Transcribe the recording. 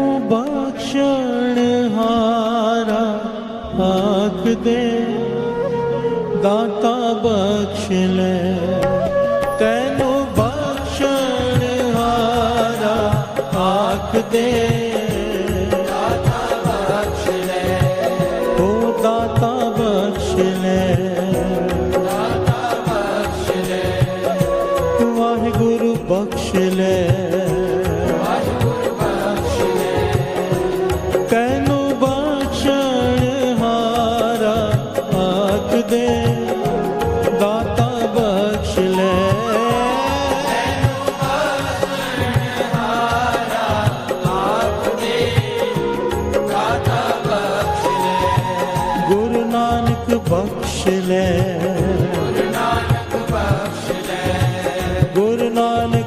ਬਖਸ਼ਣ ਹਾਰਾ ਆਖ ਦੇ। ਦਾਤਾ ਬਖਸ਼ ਲੈ, ਤੈਨੂੰ ਬਖਸ਼ਣ ਹਾਰਾ ਆਖ ਦੇ। ਦਾਤਾ ਬਖਸ਼ ਲੈ। ਉਹ ਦਾਤਾ ਬਖਸ਼ ਲੈ। ਦਾਤਾ ਬਖਸ਼ ਲੈ। ਵਾਹਿਗੁਰੂ ਬਖਸ਼ ਲੈ। ਤੈਨੂੰ ਬਖਸ਼ਣ ਹਾਰਾ ਦੇ ਦਾਤਾ ਬਖਸ਼ ਲੈ। ਗੁਰੂ ਨਾਨਕ ਬਖਸ਼ ਲੈ। ਗੁਰੂ ਨਾਨਕ